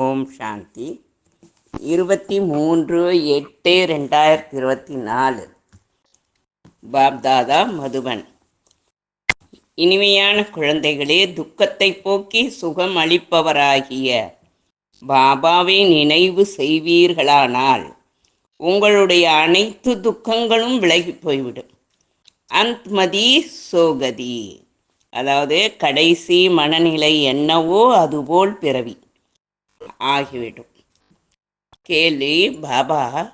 ஓம் சாந்தி. இருபத்தி மூன்று எட்டு ரெண்டாயிரத்தி இருபத்தி நாலு பாப்தாதா மதுவன் இனிமையான குழந்தைகளே துக்கத்தை போக்கி சுகம் அளிப்பவராகிய பாபாவை நினைவு செய்வீர்களானால் உங்களுடைய அனைத்து துக்கங்களும் விலகி போய்விடும். அந்த்மதி சோகதி. அதாவது கடைசி மனநிலை என்னவோ அதுபோல் பிறவி. ஆகிவிடும். கேள்வி பாபா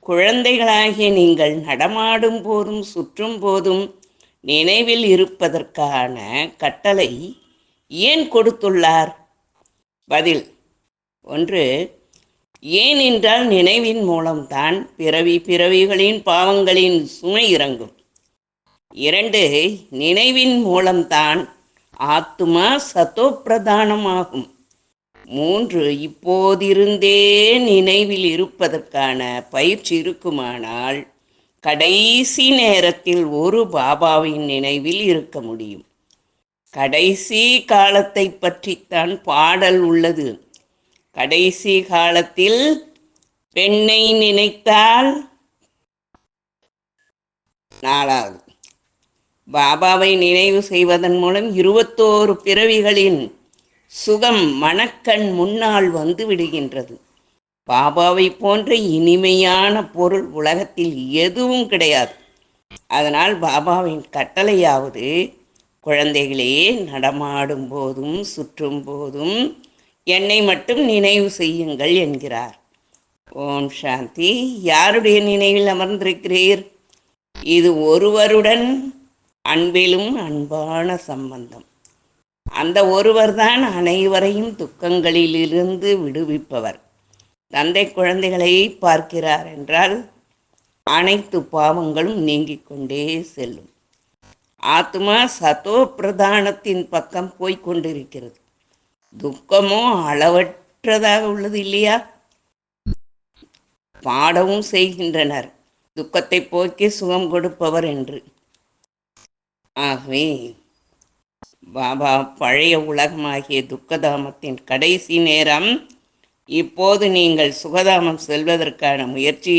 குழந்தைகளாகிய நீங்கள் நடமாடும் போதும் சுற்றும் போதும் நினைவில் இருப்பதற்கான கட்டளை ஏன் கொடுத்துள்ளார்? பதில் ஒன்று ஏன் என்றால் நினைவின் மூலம்தான் பிறவி பிறவிகளின் பாவங்களின் சுமை இறங்கும். இரண்டு நினைவின் மூலம்தான் ஆத்துமா சத்தோப்பிரதானமாகும். மூன்று இப்போதிருந்தே நினைவில் இருப்பதற்கான பயிற்சி இருக்குமானால் கடைசி நேரத்தில் ஒரு பாபாவின் நினைவில் இருக்க முடியும். கடைசி காலத்தை பற்றித்தான் பாடல் உள்ளது. கடைசி காலத்தில் பெண்ணை நினைத்தால் நாலாவது. பாபாவை நினைவு செய்வதன் மூலம் இருபத்தோரு பிறவிகளின் சுகம் மணக்கண் முன்னால் வந்து விடுகின்றது. பாபாவை போன்ற இனிமையான பொருள் உலகத்தில் எதுவும் கிடையாது. அதனால் பாபாவின் கட்டளையாவது குழந்தைகளே நடமாடும் போதும் சுற்றும் போதும் என்னை மட்டும் நினைவு செய்யுங்கள் என்கிறார். ஓம் சாந்தி. யாருடைய நினைவில் அமர்ந்திருக்கிறீர்? இது ஒருவருடன் அன்பிலும் அன்பான சம்பந்தம். அந்த ஒருவர்தான் அனைவரையும் துக்கங்களிலிருந்து விடுவிப்பவர். தந்தை குழந்தைகளை பார்க்கிறார் என்றால் அனைத்து பாவங்களும் நீங்கிக் கொண்டே செல்லும். ஆத்மா சதோ பிரதானத்தின் பக்கம் போய்க் கொண்டிருக்கிறது. துக்கமோ அளவற்றதாக உள்ளது இல்லையா? பாடவும் செய்கின்றனர். துக்கத்தை போக்கி சுகம் கொடுப்பவர் என்று. ஆகவே பாபா பழைய உலகமாகிய துக்கதாமத்தின் கடைசி நேரம். இப்போது நீங்கள் சுகதாமம் செல்வதற்கான முயற்சி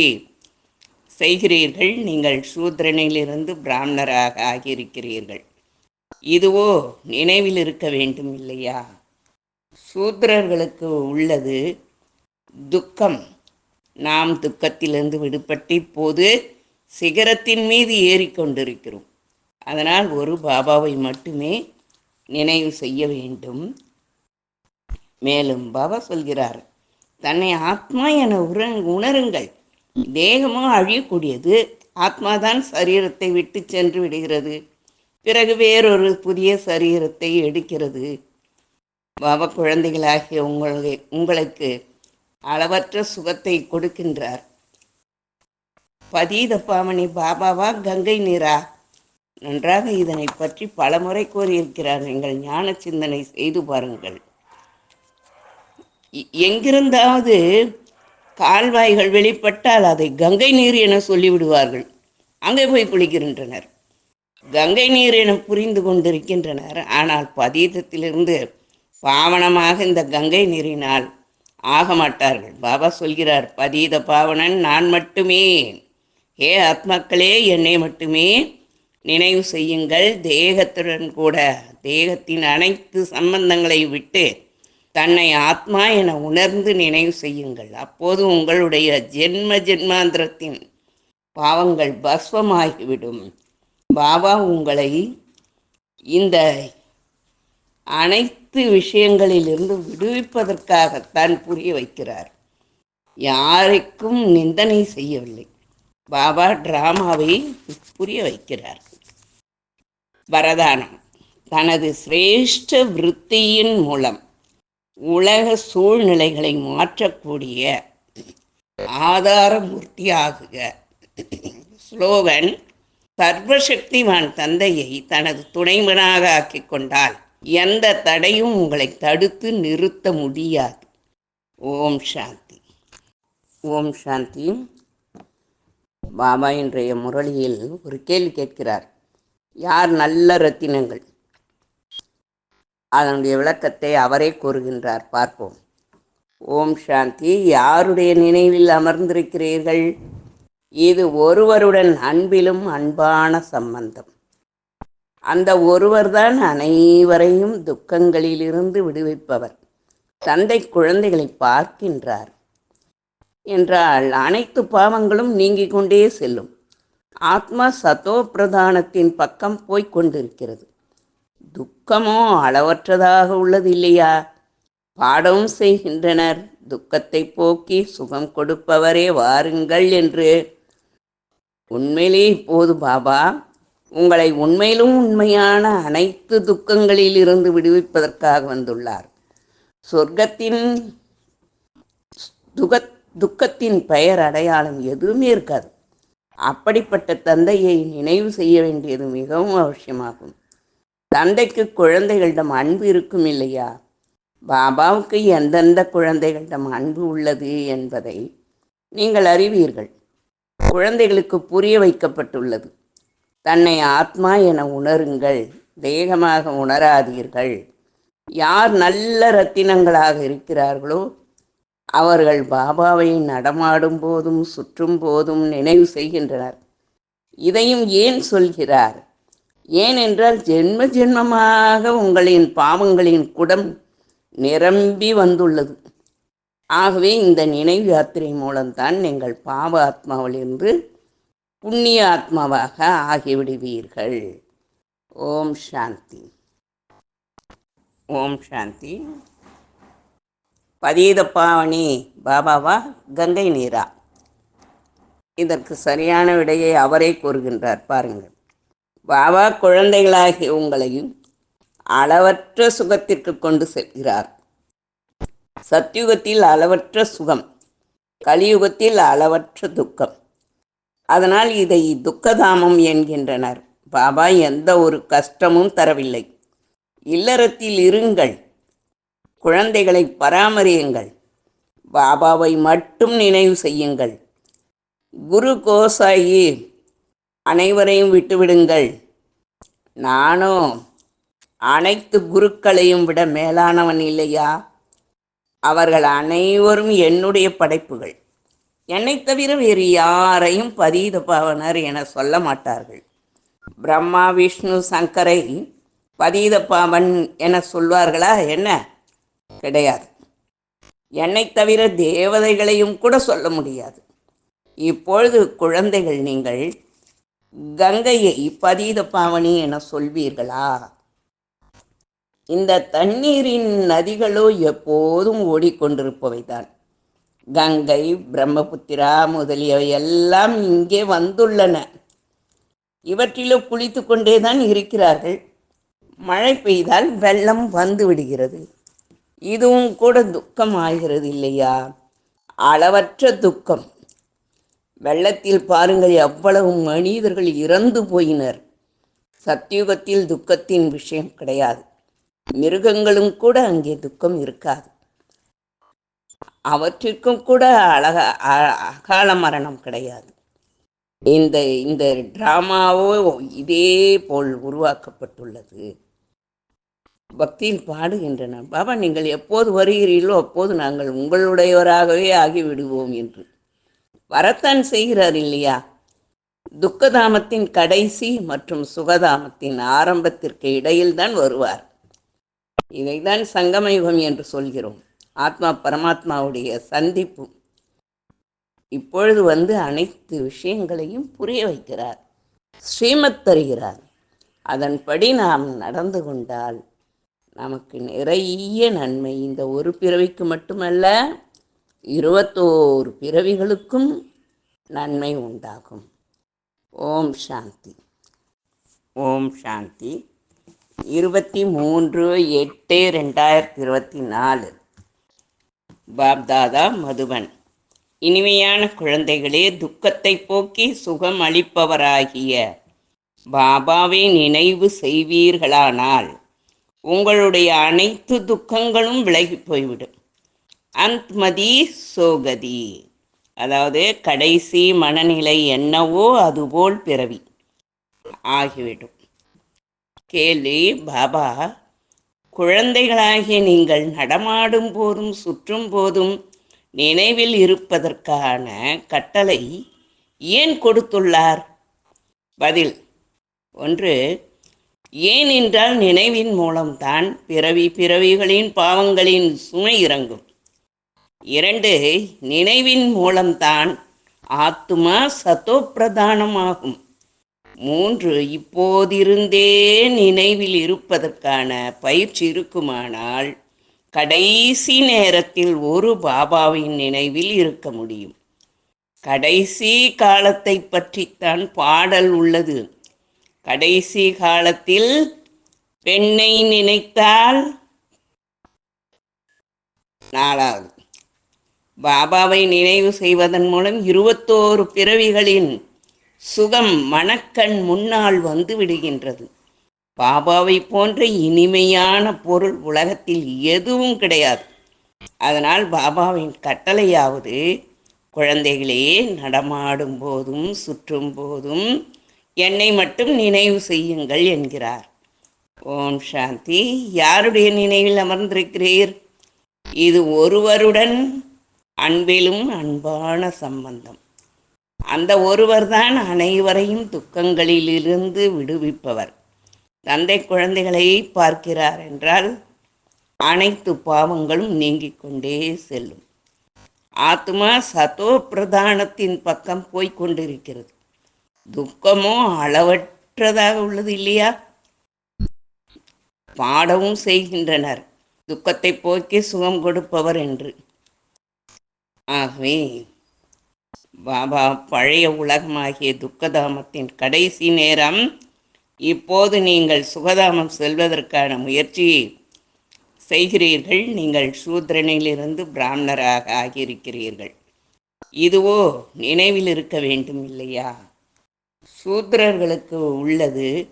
செய்கிறீர்கள். நீங்கள் சூத்திரனிலிருந்து பிராமணராக ஆகியிருக்கிறீர்கள். இதுவோ நினைவில் இருக்க வேண்டும் இல்லையா? சூத்திரர்களுக்கு உள்ளது துக்கம். நாம் துக்கத்திலிருந்து விடுபட்டு இப்போது சிகரத்தின் மீது ஏறிக்கொண்டிருக்கிறோம். அதனால் ஒரு பாபாவை மட்டுமே நினைவு செய்ய வேண்டும். மேலும் பாபா சொல்கிறார் தன்னை ஆத்மா என உர உணருங்கள். தேகமோ அழியக்கூடியது ஆத்மாதான் சரீரத்தை விட்டு சென்று விடுகிறது. பிறகு வேறொரு புதிய சரீரத்தை எடுக்கிறது. பாபா குழந்தைகளாகிய உங்களை உங்களுக்கு அளவற்ற சுகத்தை கொடுக்கின்றார். பதீத பாமணி பாபாவா கங்கை நீரா? நன்றாக இதனை பற்றி பலமுறை கூறியிருக்கிறார். நீங்கள் ஞான சிந்தனை செய்து பாருங்கள். எங்கிருந்தாவது கால்வாய்கள் வெளிப்பட்டால் அதை கங்கை நீர் என சொல்லிவிடுவார்கள். அங்கே போய் குளிக்கின்றனர். கங்கை நீர் என புரிந்து கொண்டிருக்கின்றனர். ஆனால் பதீதத்திலிருந்து பாவனமாக இந்த கங்கை நீரினால் ஆக மாட்டார்கள். பாபா சொல்கிறார் பதீத பாவனன் நான் மட்டுமே. ஏ ஆத்மாக்களே என்னை மட்டுமே நினைவு செய்யுங்கள். தேகத்துடன் கூட தேகத்தின் அனைத்து சம்பந்தங்களை விட்டு தன்னை ஆத்மா என உணர்ந்து நினைவு செய்யுங்கள். அப்போது உங்களுடைய ஜென்ம ஜென்மாந்திரத்தின் பாவங்கள் பஸ்வமாகிவிடும். பாபா உங்களை இந்த அனைத்து விஷயங்களிலிருந்து விடுவிப்பதற்காகத்தான் புரிய வைக்கிறார். யாருக்கும் நிந்தனை செய்யவில்லை. பாபா டிராமாவை புரிய வைக்கிறார். வரதானம். தனது சிரேஷ்ட விருத்தியின் மூலம் உலக சூழ்நிலைகளை மாற்றக்கூடிய ஆதாரமூர்த்தியாகுக. ஸ்லோகன் சர்வசக்திவான் தந்தையை தனது துணைவனாக ஆக்கிக் கொண்டால் எந்த தடையும் உங்களை தடுத்து நிறுத்த முடியாது. ஓம் சாந்தி. ஓம் சாந்தி. பாபா இன்றைய முரளியில் ஒரு கேள்வி கேட்கிறார். யார் நல்ல ரத்தினங்கள்? அதனுடைய விளக்கத்தை அவரே கூறுகின்றார். பார்ப்போம். ஓம் சாந்தி. யாருடைய நினைவில் அமர்ந்திருக்கிறீர்கள்? இது ஒருவருடன் அன்பிலும் அன்பான சம்பந்தம். அந்த ஒருவர்தான் அனைவரையும் துக்கங்களிலிருந்து விடுவிப்பவர். தந்தை குழந்தைகளை பார்க்கின்றார். என்றால் அனைத்து பாவங்களும் நீங்கிக் கொண்டே செல்லும். ஆத்மா சத்தோ பிரதானத்தின் பக்கம் போய்க் கொண்டிருக்கிறது. துக்கமோ அளவற்றதாக உள்ளது இல்லையா பாடவும் செய்கின்றனர். துக்கத்தை போக்கி சுகம் கொடுப்பவரே வாருங்கள் என்று. உண்மையிலே இப்போது பாபா உங்களை உண்மையிலும் உண்மையான அனைத்து துக்கங்களில் இருந்து விடுவிப்பதற்காக வந்துள்ளார். சொர்க்கத்தின் துக துக்கத்தின் பெயர் அடையாளம் எதுவுமே இருக்காது. அப்படிப்பட்ட தந்தையை நினைவு செய்ய வேண்டியது மிகவும் அவசியமாகும். தந்தைக்கு குழந்தைகளிடம் அன்பு இருக்கும் இல்லையா? பாபாவுக்கு எந்தெந்த குழந்தைகளிடம் அன்பு உள்ளது என்பதை நீங்கள் அறிவீர்கள். குழந்தைகளுக்கு புரிய வைக்கப்பட்டுள்ளது. தன்னை ஆத்மா என உணருங்கள் தேகமாக உணராதீர்கள். யார் நல்ல ரத்தினங்களாக இருக்கிறார்களோ அவர்கள் பாபாவை நடமாடும் போதும் சுற்றும் போதும் நினைவு செய்கின்றனர். இதையும் ஏன் சொல்கிறார்? ஏனென்றால் ஜென்ம ஜென்மமாக உங்களின் பாவங்களின் குடம் நிரம்பி வந்துள்ளது. ஆகவே இந்த நினைவு யாத்திரை மூலம்தான் நீங்கள் பாவ ஆத்மாவிலிருந்து புண்ணிய ஆத்மாவாக ஆகிவிடுவீர்கள். ஓம் சாந்தி. ஓம் சாந்தி. பதீத பாவனி பாபாவா கங்கை நீரா. இதற்கு சரியான விடையை அவரே கூறுகின்றார். பாருங்கள். பாபா குழந்தைகளாகிய உங்களையும் அளவற்ற சுகத்திற்கு கொண்டு செல்கிறார். சத்யுகத்தில் அளவற்ற சுகம் கலியுகத்தில் அளவற்ற துக்கம். அதனால் இதை துக்கதாமம் என்கின்றனர். பாபா எந்த ஒரு கஷ்டமும் தரவில்லை. இல்லறத்தில் இருங்கள். குழந்தைகளை பராமரியுங்கள். பாபாவை மட்டும் நினைவு செய்யுங்கள். குரு கோசாயி அனைவரையும் விட்டுவிடுங்கள். நானும் அனைத்து குருக்களையும் விட மேலானவன் இல்லையா? அவர்கள் அனைவரும் என்னுடைய படைப்புகள். என்னைத் தவிர வேறு யாரையும் பதீத பாவனர் என சொல்ல மாட்டார்கள். பிரம்மா விஷ்ணு சங்கரை பதீத பாவன் என சொல்வார்களா? என்ன? கிடையாது. என்னை தவிர தேவதைகளையும் கூட சொல்ல முடியாது. இப்பொழுது குழந்தைகள் நீங்கள் கங்கையை பதீத பாவனி என சொல்வீர்களா? இந்த தண்ணீரின் நதிகளோ எப்போதும் ஓடிக்கொண்டிருப்பவைதான். கங்கை பிரம்மபுத்திரா முதலியவை எல்லாம் இங்கே வந்துள்ளன. இவற்றிலோ குளித்து கொண்டே தான் இருக்கிறார்கள். மழை பெய்தால் வெள்ளம் வந்து விடுகிறது. இதுவும் கூட துக்கம் ஆகிறது இல்லையா அளவற்ற துக்கம். வெள்ளத்தில் பாருங்கள் எவ்வளவு மனிதர்கள் இறந்து போயினர். சத்தியுகத்தில் துக்கத்தின் விஷயம் கிடையாது. மிருகங்களும் கூட அங்கே துக்கம் இருக்காது. அவற்றிற்கும் கூட அழக அ- அகால மரணம் கிடையாது. இந்த இந்த டிராமாவோ இதே போல் உருவாக்கப்பட்டுள்ளது. பக்தியில் பாடுகின்றன பாபா நீங்கள் எப்போது வருகிறீர்களோ அப்போது நாங்கள் உங்களுடையவராகவே ஆகிவிடுவோம் என்று. வரத்தான் செய்கிறார் இல்லையா? துக்கதாமத்தின் கடைசி மற்றும் சுகதாமத்தின் ஆரம்பத்திற்கு இடையில்தான் வருவார். இதைதான் சங்கமயுகம் என்று சொல்கிறோம். ஆத்மா பரமாத்மாவுடைய சந்திப்பு. இப்பொழுது வந்து அனைத்து விஷயங்களையும் புரிய வைக்கிறார். ஸ்ரீமத் தருகிறார். அதன்படி நாம் நடந்து கொண்டால் நமக்கு நிறைய நன்மை. இந்த ஒரு பிறவிக்கு மட்டுமல்ல இருபத்தோரு பிறவிகளுக்கும் நன்மை உண்டாகும். ஓம் சாந்தி. ஓம் சாந்தி. இருபத்தி மூன்று எட்டு ரெண்டாயிரத்தி இருபத்தி நாலு பாப்தாதா மதுவன் இனிமையான குழந்தைகளே துக்கத்தை போக்கி சுகம் அளிப்பவராகிய பாபாவை நினைவு செய்வீர்களானால் உங்களுடைய அனைத்து துக்கங்களும் விலகி போய்விடும். அந்த்மதி சோகதி. அதாவது கடைசி மனநிலை என்னவோ அதுபோல் பிறவி. ஆகிவிடும். கேள்வி பாபா குழந்தைகளாகிய நீங்கள் நடமாடும் போதும் சுற்றும் போதும் நினைவில் இருப்பதற்கான கட்டளை ஏன் கொடுத்துள்ளார்? பதில் ஒன்று ஏனென்றால் நினைவின் மூலம்தான் பிறவி பிறவிகளின் பாவங்களின் சுமை இறங்கும். இரண்டு நினைவின் மூலம்தான் ஆத்துமா சத்தோப்பிரதானமாகும். மூன்று இப்போதிருந்தே நினைவில் இருப்பதற்கான பயிற்சி இருக்குமானால் கடைசி நேரத்தில் ஒரு பாபாவின் நினைவில் இருக்க முடியும். கடைசி காலத்தை பற்றித்தான் பாடல் உள்ளது. கடைசி காலத்தில் பெண்ணை நினைத்தால் நாலாவது. பாபாவை நினைவு செய்வதன் மூலம் இருபத்தோரு பிறவிகளின் சுகம் மணக்கண் முன்னால் வந்து விடுகின்றது. பாபாவை போன்ற இனிமையான பொருள் உலகத்தில் எதுவும் கிடையாது. அதனால் பாபாவின் கட்டளையாவது குழந்தைகளே நடமாடும் போதும் சுற்றும் போதும் என்னை மட்டும் நினைவு செய்யுங்கள் என்கிறார். ஓம் சாந்தி. யாருடைய நினைவில் அமர்ந்திருக்கிறீர்? இது ஒருவருடன் அன்பிலும் அன்பான சம்பந்தம். அந்த ஒருவர்தான் அனைவரையும் துக்கங்களிலிருந்து விடுவிப்பவர். தந்தை குழந்தைகளை பார்க்கிறார் என்றால் அனைத்து பாவங்களும் நீங்கிக் கொண்டே செல்லும். ஆத்மா சதோ பிரதானத்தின் பக்கம் போய்க் கொண்டிருக்கிறது. துக்கமோ அளவற்றதாக உள்ளது இல்லையா? பாடவும் செய்கின்றனர். துக்கத்தை போக்கி சுகம் கொடுப்பவர் என்று. ஆகவே பாபா பழைய உலகமாகிய துக்கதாமத்தின் கடைசி நேரம். இப்போது நீங்கள் சுகதாமம் செல்வதற்கான முயற்சி செய்கிறீர்கள். நீங்கள் சூத்திரனிலிருந்து பிராமணராக ஆகியிருக்கிறீர்கள். இதுவோ நினைவில் இருக்க வேண்டும் இல்லையா? சூத்திரர்களுக்கு உள்ளது.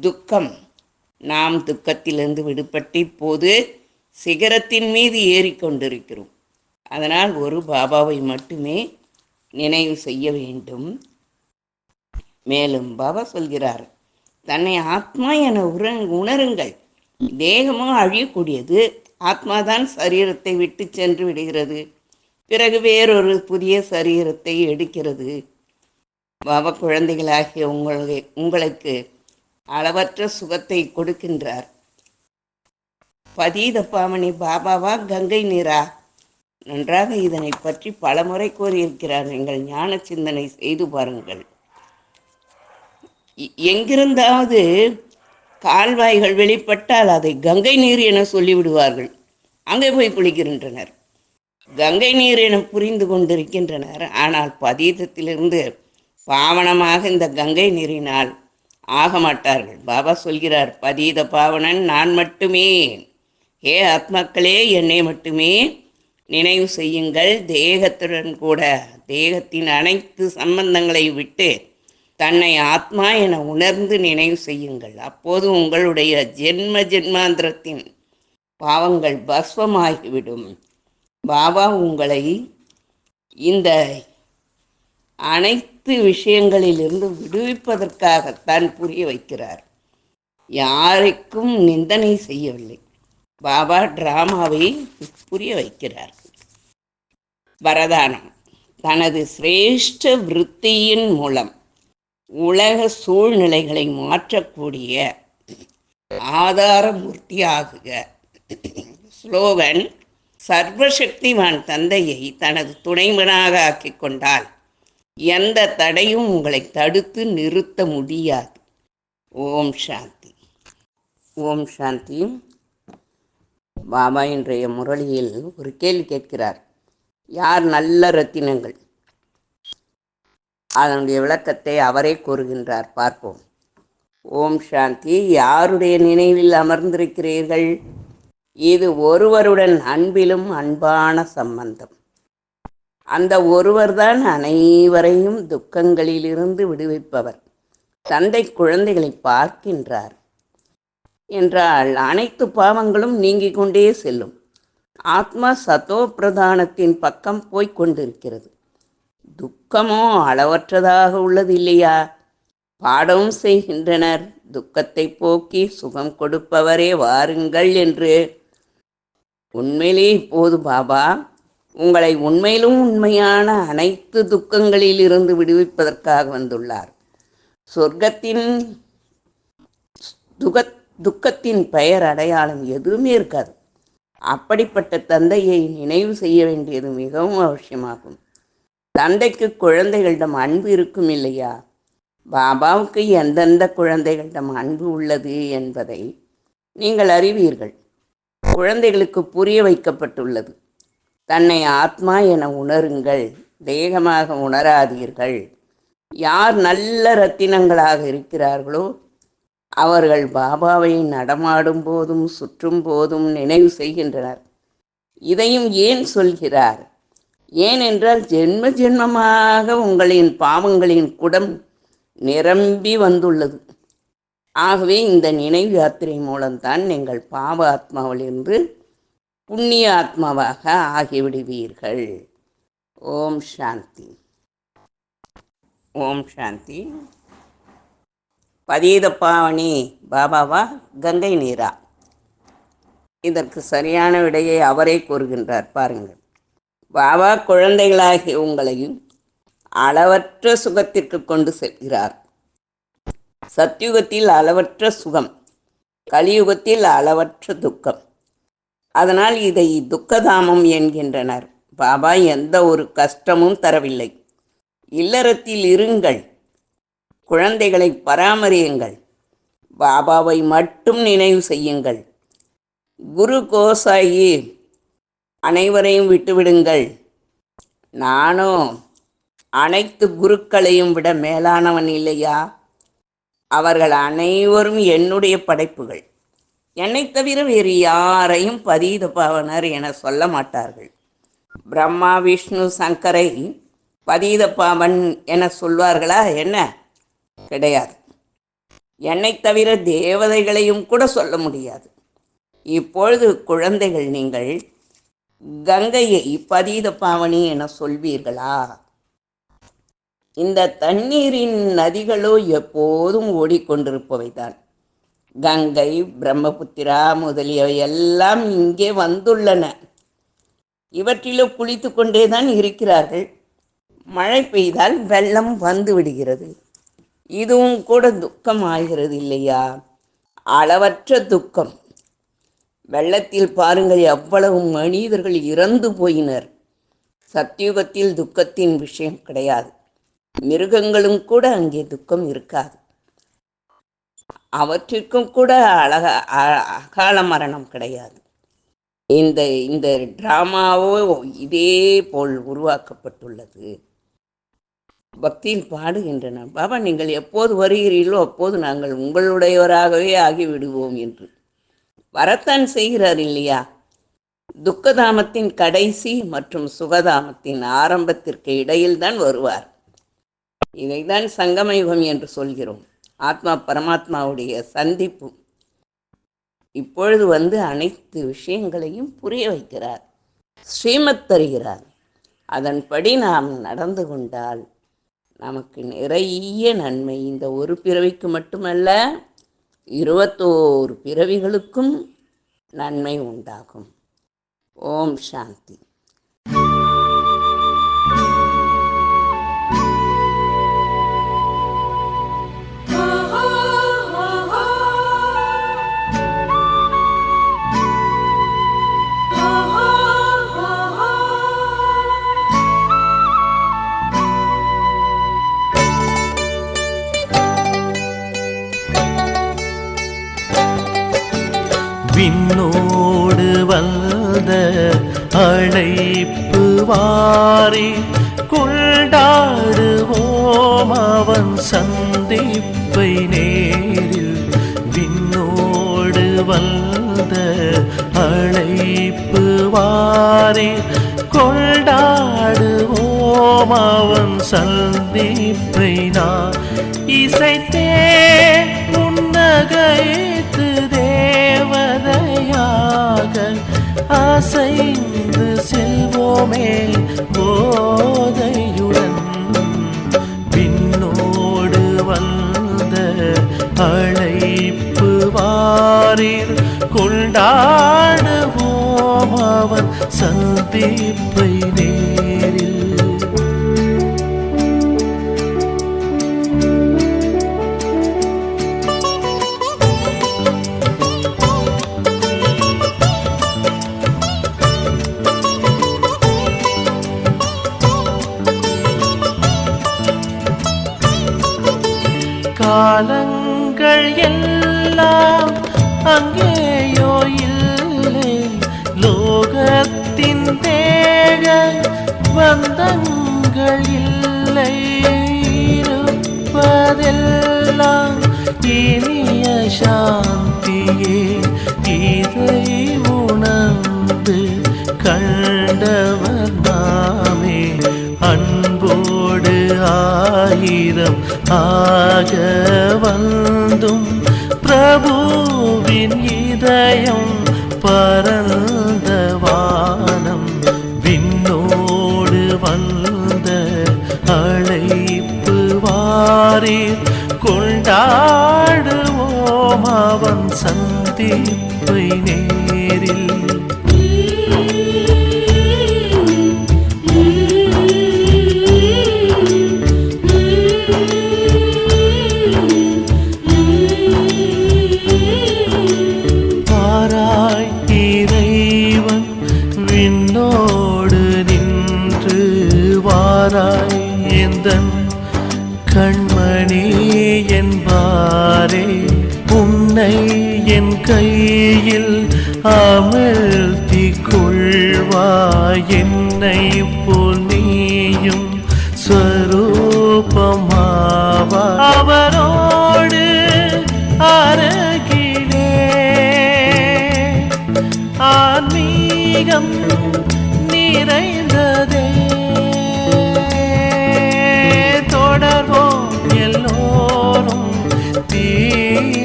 துக்கம். நாம் துக்கத்திலிருந்து விடுபட்டு இப்போது சிகரத்தின் மீது ஏறிக்கொண்டிருக்கிறோம் அதனால் ஒரு பாபாவை மட்டுமே நினைவு செய்ய வேண்டும். மேலும் பாபா சொல்கிறார் தன்னை ஆத்மா என உற உணருங்கள். தேகமும் அழியக்கூடியது ஆத்மாதான் சரீரத்தை விட்டு சென்று விடுகிறது. பிறகு வேறொரு புதிய சரீரத்தை எடுக்கிறது. பாபா குழந்தைகளாகிய உங்களை உங்களுக்கு அளவற்ற சுகத்தை கொடுக்கின்றார். பதீத பாமணி பாபாவா கங்கை நீரா? நன்றாக இதனை பற்றி பலமுறை கூறியிருக்கிறார். நீங்கள் ஞான சிந்தனை செய்து பாருங்கள். எங்கிருந்தாவது கால்வாய்கள் வெளிப்பட்டால் அதை கங்கை நீர் என சொல்லிவிடுவார்கள். அங்கே போய் குளிக்கின்றனர். கங்கை நீர் என புரிந்து கொண்டிருக்கின்றனர். ஆனால் பதீதத்திலிருந்து பாவனமாக இந்த கங்கை நீரினால் ஆக மாட்டார்கள். பாபா சொல்கிறார் பதீத பாவனன் நான் மட்டுமே. ஏ ஆத்மாக்களே என்னை மட்டுமே நினைவு செய்யுங்கள். தேகத்துடன் கூட தேகத்தின் அனைத்து சம்பந்தங்களை விட்டு தன்னை ஆத்மா என உணர்ந்து நினைவு செய்யுங்கள். அப்போது உங்களுடைய ஜென்ம ஜென்மாந்திரத்தின் பாவங்கள் பஸ்வமாகிவிடும். பாபா உங்களை இந்த அனைத்து விஷயங்களிலிருந்து விடுவிப்பதற்காகத்தான் புரிய வைக்கிறார். யாருக்கும் நிந்தனை செய்யவில்லை. பாபா டிராமாவை புரிய வைக்கிறார். வரதானம். தனது சிரேஷ்ட விருத்தியின் மூலம் உலக சூழ்நிலைகளை மாற்றக்கூடிய ஆதாரமூர்த்தியாகுக. ஸ்லோகன் சர்வசக்திவான் தந்தையை தனது துணைவனாக ஆக்கிக் கொண்டால் எந்த தடையும் உங்களை தடுத்து நிறுத்த முடியாது. ஓம் சாந்தி. ஓம் சாந்தி. பாபா இன்றைய முரளியில் ஒரு கேள்வி கேட்கிறார். யார் நல்ல ரத்தினங்கள்? அதனுடைய விளக்கத்தை அவரே கூறுகின்றார். பார்ப்போம். ஓம் சாந்தி. யாருடைய நினைவில் அமர்ந்திருக்கிறீர்கள்? இது ஒருவருடன் அன்பிலும் அன்பான சம்பந்தம். அந்த ஒருவர்தான் அனைவரையும் துக்கங்களிலிருந்து விடுவிப்பவர். தந்தை குழந்தைகளை பார்க்கின்றார். என்றால் அனைத்து பாவங்களும் நீங்கிக் கொண்டே செல்லும். ஆத்மா சதோ பிரதானத்தின் பக்கம் போய்க் கொண்டிருக்கிறது. துக்கமோ அளவற்றதாக உள்ளது இல்லையா பாடவும் செய்கின்றனர். துக்கத்தை போக்கி சுகம் கொடுப்பவரே வாருங்கள் என்று. உண்மையிலே இப்போது பாபா. உங்களை உண்மையிலும் உண்மையான அனைத்து துக்கங்களில் இருந்து விடுவிப்பதற்காக வந்துள்ளார். சொர்க்கத்தின் துக துக்கத்தின் பெயர் அடையாளம் எதுவுமே இருக்காது. அப்படிப்பட்ட தந்தையை நினைவு செய்ய வேண்டியது மிகவும் அவசியமாகும். தந்தைக்கு குழந்தைகளிடம் அன்பு இருக்கும் இல்லையா? பாபாவுக்கு எந்தெந்த குழந்தைகளிடம் அன்பு உள்ளது என்பதை நீங்கள் அறிவீர்கள். குழந்தைகளுக்கு புரிய வைக்கப்பட்டுள்ளது. தன்னை ஆத்மா என உணருங்கள் தேகமாக உணராதீர்கள். யார் நல்ல ரத்தினங்களாக இருக்கிறார்களோ அவர்கள் பாபாவை நடமாடும் போதும் சுற்றும் போதும் நினைவு செய்கின்றனர். இதையும் ஏன் சொல்கிறார்? ஏனென்றால் ஜென்ம ஜென்மமாக உங்களின் பாவங்களின் குடம் நிரம்பி வந்துள்ளது. ஆகவே இந்த நினைவு யாத்திரை மூலம்தான் நீங்கள் பாவ ஆத்மாவிலிருந்து புண்ணிய ஆத்மாவாக ஆகிவிடுவீர்கள். ஓம் சாந்தி. ஓம் சாந்தி. பதீத பாவனி பாபாவா கங்கை நீரா. இதற்கு சரியான விடையை அவரே கூறுகின்றார். பாருங்கள். பாபா குழந்தைகளாகிய உங்களையும் அளவற்ற சுகத்திற்கு கொண்டு செல்கிறார். சத்யுகத்தில் அளவற்ற சுகம் கலியுகத்தில் அளவற்ற துக்கம். அதனால் இதை துக்கதாமம் என்கின்றனர். பாபா எந்த ஒரு கஷ்டமும் தரவில்லை. இல்லறத்தில் இருங்கள். குழந்தைகளை பராமரியுங்கள். பாபாவை மட்டும் நினைவு செய்யுங்கள். குரு கோசாயி அனைவரையும் விட்டுவிடுங்கள். நானோ அனைத்து குருக்களையும் விட மேலானவன் இல்லையா? அவர்கள் அனைவரும் என்னுடைய படைப்புகள். என்னை தவிர வேறு யாரையும் பதீத பாவனர் என சொல்ல மாட்டார்கள். பிரம்மா விஷ்ணு சங்கரை பதீத பாவன் என சொல்வார்களா என்ன? கிடையாது. என்னை தவிர தேவதைகளையும் கூட சொல்ல முடியாது. இப்பொழுது குழந்தைகள் நீங்கள் கங்கையை பதீத பாவனி என சொல்வீர்களா? இந்த தண்ணீரின் நதிகளோ எப்போதும் ஓடிக்கொண்டிருப்பவைதான். கங்கை பிரம்மபுத்திரா முதலியவை எல்லாம் இங்கே வந்துள்ளன. இவற்றிலோ குளித்து கொண்டே தான் இருக்கிறார்கள். மழை பெய்தால் வெள்ளம் வந்து விடுகிறது. இதுவும் கூட துக்கம் ஆகிறது இல்லையா அளவற்ற துக்கம். வெள்ளத்தில் பாருங்கள் எவ்வளவு மனிதர்கள் இறந்து போயினர். சத்தியுகத்தில் துக்கத்தின் விஷயம் கிடையாது. மிருகங்களும் கூட அங்கே துக்கம் இருக்காது. அவற்றிற்கும் கூட அழக அ- அகால மரணம் கிடையாது. இந்த இந்த டிராமாவோ இதே போல் உருவாக்கப்பட்டுள்ளது. பக்தியில் பாடுகின்றன பாபா நீங்கள் எப்போது வருகிறீர்களோ அப்போது நாங்கள் உங்களுடையவராகவே ஆகிவிடுவோம் என்று. வரத்தான் செய்கிறார் இல்லையா? துக்கதாமத்தின் கடைசி மற்றும் சுகதாமத்தின் ஆரம்பத்திற்கு இடையில்தான் வருவார். இதைதான் சங்கமயுகம் என்று சொல்கிறோம். ஆத்மா பரமாத்மாவுடைய சந்திப்பு. இப்பொழுது வந்து அனைத்து விஷயங்களையும் புரிய வைக்கிறார். ஸ்ரீமத் தருகிறார். அதன்படி நாம் நடந்து கொண்டால் நமக்கு நிறைய நன்மை. இந்த ஒரு பிறவிக்கு மட்டுமல்ல இருபத்தோரு பிறவிகளுக்கும் நன்மை உண்டாகும். ஓம் சாந்தி. வந்த அழைப்பு வாரி கொண்டாடுவோம் அவன் சந்திப்பை நேரில். விண்ணோடு வந்த அழைப்பு வாரி கொண்டாடுவோம் அவன் சந்திப்பை நான் இசைத்தே அசைந்து செல்வோமே போதையுடன். பின்னோடு வந்த அழைப்பு வாரில் கொண்டாடுவோம் அவன் சந்தீப் நாள் இல்லை இருப்பதெல்லாம் இனிய சாந்தியே. இதை உணர்ந்து கண்டவர் நாமே. அன்போடு ஆயிரம் ஆக வந்தும் பிரபுவின் இதயம் பர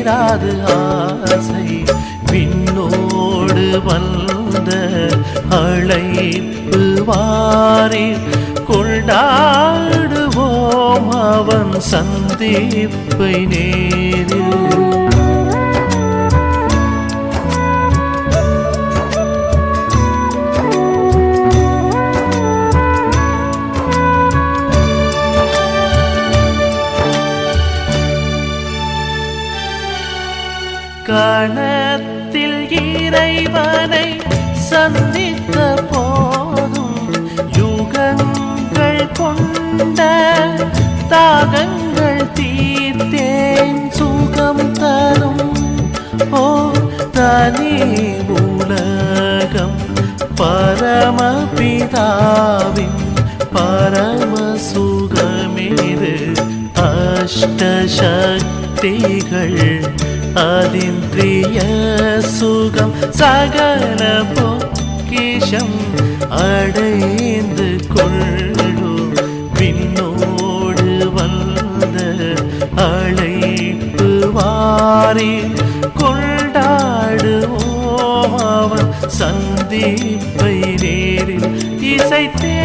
தீராது ஆசை. விண்ணோடு வந்த அழைப்பு வாரி கொண்டாடுவோம் அவன் சந்திப்பை நேரில். கொண்ட தாகங்கள் தீர்த்தேன் சுகம் தரும். ஓ தனி உலகம் பரமபிதாவின் பரம சுகமேது அஷ்டசக்திகள் அதின் பிரிய சுகம் சகல பொக்கிஷம் அடைந்து கொள். மாறி கொண்டாடுவோம். அவன் சந்திப்பை நேரில் இசைத்தே